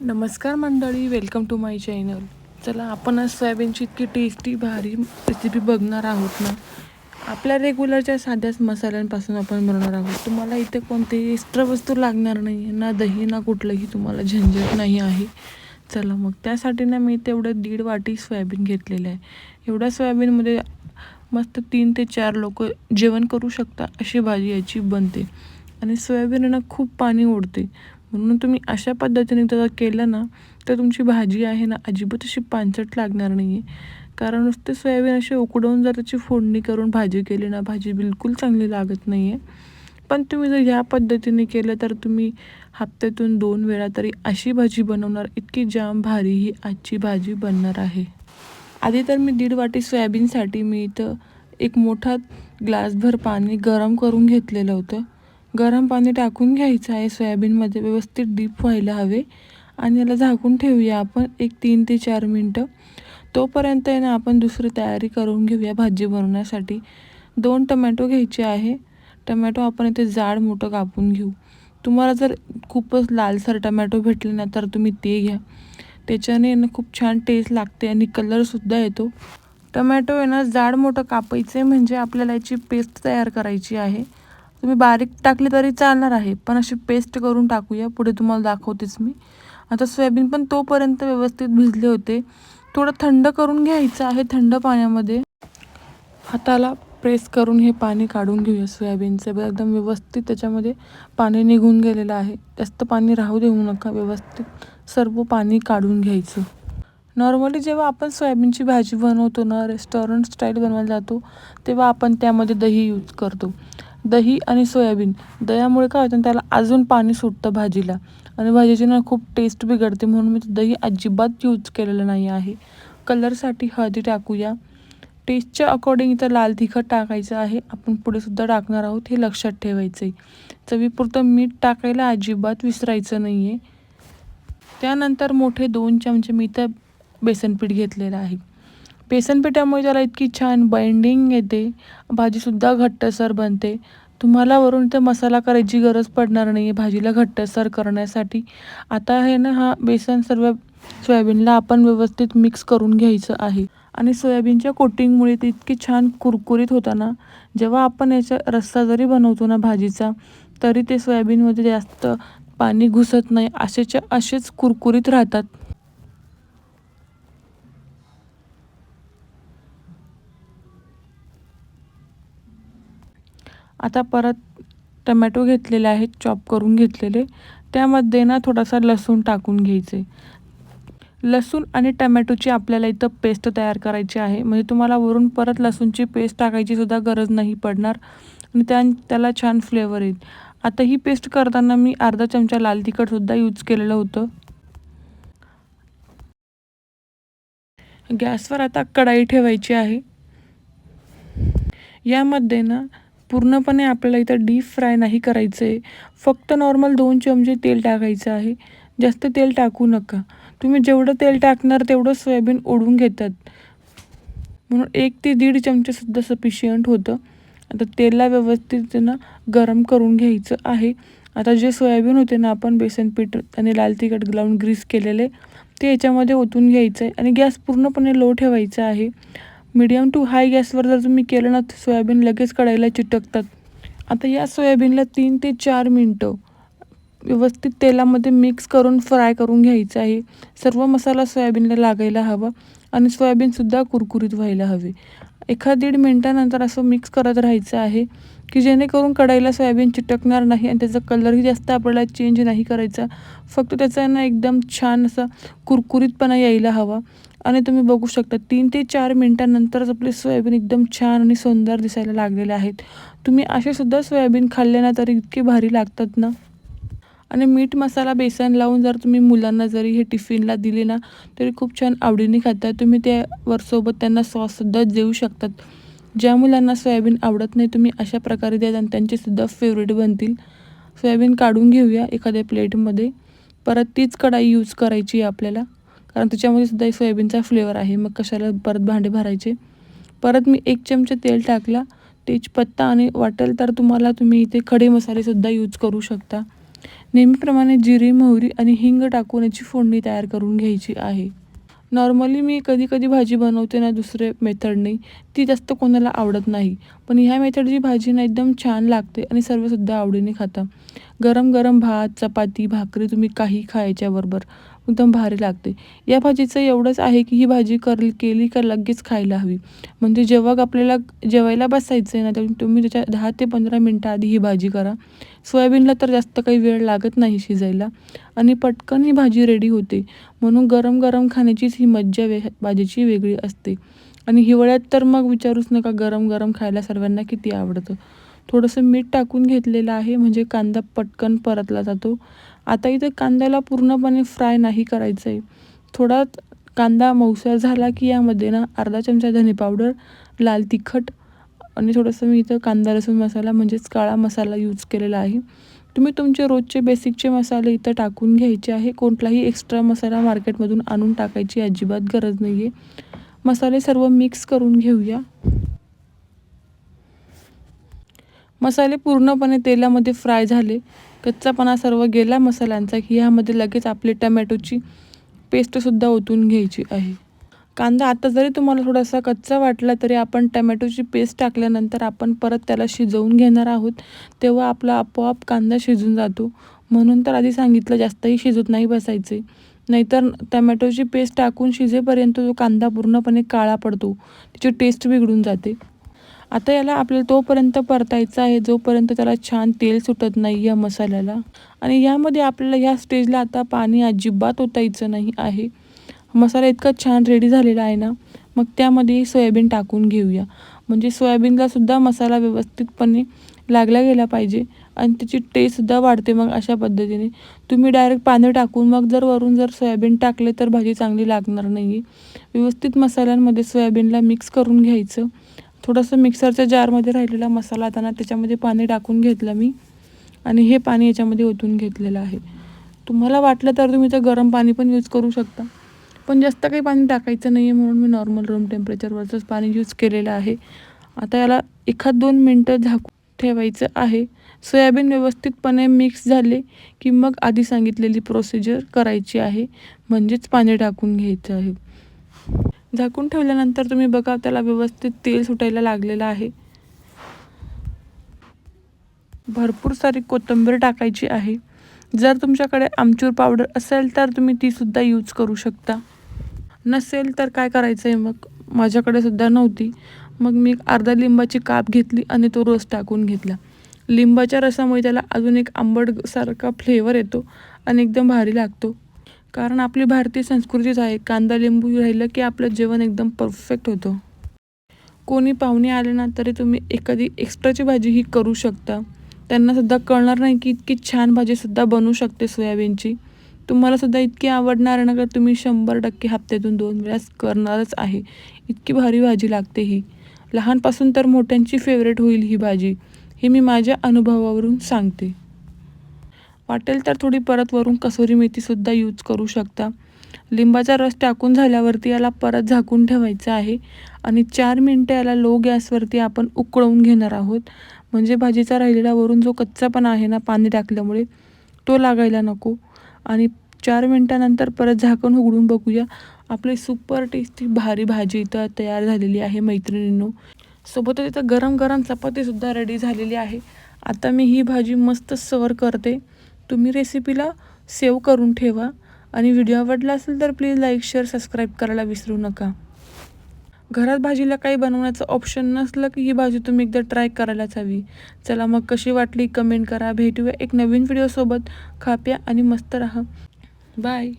नमस्कार मंडळी welcome to my channel चला आपण आज सोयाबीनची इतकी टेस्टी भारी रेसिपी बघणार आहोत ना? आपल्या रेग्युलरच्या साध्याच मसाल्यांपासून आपण बनवणार आहोत. तुम्हाला इथे कोणतेही एक्स्ट्रा वस्तू लागणार नाही ना दही ना कुठलंही तुम्हाला झंझट नाही आहे. चला मग त्यासाठी ना मी तेवढं दीड वाटी सोयाबीन घेतलेलं आहे. एवढ्या सोयाबीनमध्ये मस्त तीन ते चार लोक जेवण करू शकता अशी भाजी याची बनते. आणि सोयाबीन ना खूप पाणी ओढते. म्हणून तुम्ही अशा पद्धतीने जर केलं ना तर तुमची भाजी आहे ना अजिबात अशी पांचट लागणार नाही आहे कारण नुसते सोयाबीन असे उकडवून जर त्याची फोडणी करून भाजी केली ना भाजी बिलकुल चांगली लागत नाही आहे पण तुम्ही जर ह्या पद्धतीने केलं तर तुम्ही हप्त्यातून दोन वेळा तरी अशी भाजी बनवणार इतकी जाम भारी ही आजची भाजी बनणार आहे. आधी तर मी दीड वाटी सोयाबीनसाठी मी इथं एक मोठा ग्लासभर पाणी गरम करून घेतलेलं होतं. गरम पाणी टाकून घ्यायचं आहे. सोयाबीनमध्ये व्यवस्थित डीप व्हायला हवे. आणि याला झाकून ठेवूया आपण एक तीन ते चार मिनटं. तोपर्यंत आहे ना आपण दुसरी तयारी करून घेऊया भाजी बनवण्यासाठी. दोन टमॅटो घ्यायचे आहे. टमॅटो आपण इथे जाड मोठं कापून घेऊ. तुम्हाला जर खूपच लालसर टमॅटो भेटले ना तर तुम्ही ते घ्या. त्याच्याने ना खूप छान टेस्ट लागते आणि कलरसुद्धा येतो. टमॅटो आहे ना जाड मोठं कापायचं आहे म्हणजे आपल्याला याची पेस्ट तयार करायची आहे. तुम्ही बारीक टाकली तरी चालणार आहे. पण अशी पेस्ट करून टाकूया. पुढे तुम्हाला दाखवतेच मी. आता सोयाबीन पण तोपर्यंत व्यवस्थित भिजले होते. थोडं थंड करून घ्यायचं आहे थंड पाण्यामध्ये. हाताला प्रेस करून हे पाणी काढून घेऊया सोयाबीनचं. एकदम व्यवस्थित त्याच्यामध्ये पाणी निघून गेलेलं आहे. जास्त पाणी राहू देऊ नका. व्यवस्थित सर्व पाणी काढून घ्यायचं. नॉर्मली जेव्हा आपण सोयाबीनची भाजी बनवतो ना रेस्टॉरंट स्टाईल बनवायला जातो तेव्हा आपण त्यामध्ये दही यूज करतो. दही आणि सोयाबीन. दह्यामुळे काय होतं त्याला अजून पाणी सुटतं भाजीला. आणि भाजीची ना खूप टेस्ट बिघडते म्हणून मी दही अजिबात यूज केलेलं नाही आहे. कलरसाठी हळदी टाकूया. टेस्टच्या अकॉर्डिंग इथं लाल तिखट टाकायचं आहे. आपण पुढेसुद्धा टाकणार आहोत हे लक्षात ठेवायचं आहे चवीपुरतं मीठ टाकायला अजिबात विसरायचं नाही आहे त्यानंतर मोठे दोन चमचे मी तर बेसनपीठ घेतलेलं आहे. बेसनपिठामुळे त्याला इतकी छान बाइंडिंग येते भाजीसुद्धा घट्टसर बनते. तुम्हाला वरून ते मसाला करायची गरज पडणार नाही आहे भाजीला घट्टसर करण्यासाठी. आता हे ना हा बेसन सर्व सोयाबीनला आपण व्यवस्थित मिक्स करून घ्यायचं आहे. आणि सोयाबीनच्या कोटिंगमुळे ते इतकी छान कुरकुरीत होता ना जेव्हा आपण याचा रस्सा जरी बनवतो ना भाजीचा तरी ते सोयाबीनमध्ये जास्त पाणी घुसत नाही. असेच्या असेच कुरकुरीत राहतात. आता परत टमॅटो घेतलेले आहेत चॉप करून घेतलेले. त्यामध्ये ना थोडासा लसूण टाकून घ्यायचे. लसूण आणि टमॅटोची आपल्याला इथं पेस्ट तयार करायची आहे. म्हणजे तुम्हाला वरून परत लसूणची पेस्ट टाकायची सुद्धा गरज नाही पडणार. आणि त्या त्याला छान फ्लेवर येईल. आता ही पेस्ट करताना मी अर्धा चमचा लाल तिखटसुद्धा यूज केलेलं होतं. गॅसवर आता कढाई ठेवायची आहे. यामध्ये ना पूर्णपणे आपल्याला इथं डीप फ्राय नाही करायचं आहे फक्त नॉर्मल दोन चमचे तेल टाकायचं आहे. जास्त तेल टाकू नका. तुम्ही जेवढं तेल टाकणार तेवढं सोयाबीन ओढून घेतात. म्हणून एक ते दीड चमचेसुद्धा सफिशियंट होतं. आता तेलला व्यवस्थित ना गरम करून घ्यायचं आहे. आता जे सोयाबीन होते ना आपण बेसन पीठ आणि लाल तिखट लावून ग्रीस केलेले ते याच्यामध्ये ओतून घ्यायचं आहे आणि गॅस पूर्णपणे लो ठेवायचा आहे. मीडियम टू हाय गॅसवर जर तुम्ही केलं ना तर सोयाबीन लगेच कढाईला चिटकतात. आता या सोयाबीनला तीन ते चार मिनटं व्यवस्थित तेलामध्ये मिक्स करून फ्राय करून घ्यायचं आहे. सर्व मसाला सोयाबीनला लागायला हवा आणि सोयाबीनसुद्धा कुरकुरीत व्हायला हवे. एखाद दीड मिनटानंतर असं मिक्स करत राहायचं आहे की जेणेकरून कढाईला सोयाबीन चिटकणार नाही आणि त्याचा कलरही जास्त आपल्याला चेंज नाही करायचा. फक्त त्याचा ना एकदम छान असा कुरकुरीतपणा यायला हवा. आणि तुम्ही बघू शकता तीन ते चार मिनटानंतरच आपले सोयाबीन एकदम छान आणि सुंदर दिसायला लागलेले आहेत. तुम्ही असेसुद्धा सोयाबीन खाल्ले ना तरी इतके भारी लागतात ना. आणि मीठ मसाला बेसन लावून जर तुम्ही मुलांना जरी हे टिफिनला दिले ना तरी खूप छान आवडीने खातात. तुम्ही त्यावर सोबत त्यांना सॉससुद्धा देऊ शकतात. ज्या मुलांना सोयाबीन आवडत नाही तुम्ही अशा प्रकारे द्या आणि त्यांचेसुद्धा फेवरेट बनतील. सोयाबीन काढून घेऊया एखाद्या प्लेटमध्ये. परत तीच कढाई यूज करायची आहे आपल्याला. कारण त्याच्यामध्ये सुद्धा सोयाबीनचा फ्लेवर आहे. मग कशाला परत भांडे भरायचे? परत मी एक चमचा तेल टाकला. तेजपत्ता आणि वाटेल तर तुम्हाला तुम्ही इथे खडे मसालेसुद्धा यूज करू शकता. नेहमीप्रमाणे जिरे मोहरी आणि हिंग टाकून याची फोडणी तयार करून घ्यायची आहे. नॉर्मली मी कधी कधी भाजी बनवते ना दुसरे मेथडने ती जास्त कोणाला आवडत नाही. पण ह्या मेथडची भाजी ना एकदम छान लागते आणि सर्वसुद्धा आवडीने खाता. गरम गरम भात चपाती भाकरी तुम्ही काही खायच्याबरोबर एकदम भारी लागते. या भाजीचं एवढंच आहे की ही भाजी कर केली का लगेच खायला हवी. म्हणजे जेव्हा आपल्याला जेवायला बसायचं आहे ना तेव्हा तुम्ही त्याच्या दहा ते पंधरा मिनटं आधी ही भाजी करा. सोयाबीनला तर जास्त काही वेळ लागत नाही शिजायला. आणि पटकन ही भाजी रेडी होते. म्हणून गरम गरम खाण्याचीच ही मज्जा वे भाजीची वेगळी असते. आणि हिवाळ्यात तर मग विचारूच नका गरम गरम खायला सर्वांना किती आवडतं. थोडंसं मीठ टाकून घेतलेलं आहे म्हणजे कांदा पटकन परतला जातो. आता इथं कांद्याला पूर्णपणे फ्राय नाही करायचं आहे थोडा कांदा मऊसर झाला की यामध्ये ना अर्धा चमचा धने पावडर लाल तिखट आणि थोडंसं मी इथं कांदा लसूण मसाला म्हणजेच काळा मसाला यूज केलेला आहे. तुम्ही तुमचे रोजचे बेसिकचे मसाले इथं टाकून घ्यायचे आहे. कोणताही एक्स्ट्रा मसाला मार्केटमधून आणून टाकायची अजिबात गरज नाही आहे मसाले सर्व मिक्स करून घेऊया. मसाले पूर्णपणे तेलामध्ये फ्राय झाले. कच्चापणा सर्व गेला मसाल्यांचा की ह्यामध्ये लगेच आपली टमॅटोची पेस्टसुद्धा ओतून घ्यायची आहे. कांदा आता जरी तुम्हाला थोडासा कच्चा वाटला तरी आपण टमॅटोची पेस्ट टाकल्यानंतर आपण परत त्याला शिजवून घेणार आहोत. तेव्हा आपला आपोआप कांदा शिजून जातो. म्हणून तर आधी सांगितलं जास्तही शिजत नाही बसायचे. नाहीतर टमॅटोची पेस्ट टाकून शिजेपर्यंत जो कांदा पूर्णपणे काळा पडतो. त्याची टेस्ट बिघडून जाते. आता याला आपल्याला तोपर्यंत परतायचं आहे जोपर्यंत त्याला छान तेल सुटत नाही या मसाल्याला. आणि यामध्ये आपल्याला ह्या स्टेजला आता पाणी अजिबात ओतायचं नाही आहे. मसाला इतका छान रेडी झालेला आहे ना मग त्यामध्ये सोयाबीन टाकून घेऊया. म्हणजे सोयाबीनलासुद्धा मसाला व्यवस्थितपणे लागला गेला पाहिजे आणि त्याची टेस्टसुद्धा वाढते मग अशा पद्धतीने. तुम्ही डायरेक्ट पाणी टाकून मग जर वरून जर सोयाबीन टाकले तर भाजी चांगली लागणार नाही आहे व्यवस्थित मसाल्यांमध्ये सोयाबीनला मिक्स करून घ्यायचं. थोडंसं मिक्सरच्या जारमध्ये राहिलेला मसाला आता ना त्याच्यामध्ये पाणी टाकून घेतलं मी. आणि हे पाणी याच्यामध्ये ओतून घेतलेलं आहे. तुम्हाला वाटलं तर तुम्ही तर गरम पाणी पण यूज करू शकता. पण जास्त काही पाणी टाकायचं नाही आहे म्हणून मी नॉर्मल रूम टेम्परेचरवरचंच पाणी यूज केलेलं आहे. आता याला एखाद दोन मिनटं झाकून ठेवायचं आहे. सोयाबीन व्यवस्थितपणे मिक्स झाले की मग आधी सांगितलेली प्रोसिजर करायची आहे. म्हणजेच पाणी टाकून घ्यायचं आहे. झाकून ठेवल्यानंतर तुम्ही बघा त्याला व्यवस्थित तेल सुटायला लागलेलं आहे. भरपूर सारी कोथिंबीर टाकायची आहे. जर तुमच्याकडे आमचूर पावडर असेल तर तुम्ही तीसुद्धा यूज करू शकता. नसेल तर काय करायचं आहे मग? माझ्याकडे सुद्धा नव्हती. मग मी अर्धा लिंबाची काप घेतली आणि तो रस टाकून घेतला. लिंबाच्या रसामुळे त्याला अजून एक आंबटसारखा फ्लेवर येतो आणि एकदम भारी लागतो. कारण आपली भारतीय संस्कृतीच आहे कांदा लिंबू राहिलं की आपलं जेवण एकदम परफेक्ट होतं. कोणी पाहुणे आले ना तरी तुम्ही एखादी एक्स्ट्राची भाजी ही करू शकता. त्यांनासुद्धा कळणार नाही की इतकी छान भाजीसुद्धा बनू शकते सोयाबीनची. तुम्हालासुद्धा इतकी आवडणार ना का तुम्ही शंभर टक्के हप्त्यातून दोन वेळास करणारच आहे. इतकी भारी भाजी लागते ही. लहानपासून तर मोठ्यांची फेवरेट होईल ही भाजी. हे मी माझ्या अनुभवावरून सांगते. वाटेल तर थोडी परत वरून कसुरी मेथीसुद्धा यूज करू शकता. लिंबाचा रस टाकून झाल्यावरती याला परत झाकून ठेवायचं आहे आणि चार मिनटं याला लो गॅसवरती आपण उकळवून घेणार आहोत. म्हणजे भाजीचा राहिलेला वरून जो कच्चा पण आहे ना पाणी टाकल्यामुळे तो लागायला नको. आणि चार मिनटानंतर परत झाकण उघडून बघूया. आपली सुपर टेस्टी भारी भाजी इथं तयार झालेली आहे मैत्रिणींनो. सोबतच इथं गरम गरम चपातीसुद्धा रेडी झालेली आहे. आता मी ही भाजी मस्त सवर करते. तुम्ही रेसिपीला सेव्ह करून ठेवा. आणि व्हिडिओ आवडला असेल तर प्लीज लाईक शेअर सबस्क्राईब करायला विसरू नका. घरात भाजीला काही बनवण्याचं ऑप्शन नसलं की ही भाजी तुम्ही एकदा ट्राय करायलाच हवी. चला मग कशी वाटली कमेंट करा. भेटूया एक नवीन व्हिडिओसोबत खाप्या आणि मस्त राहा. बाय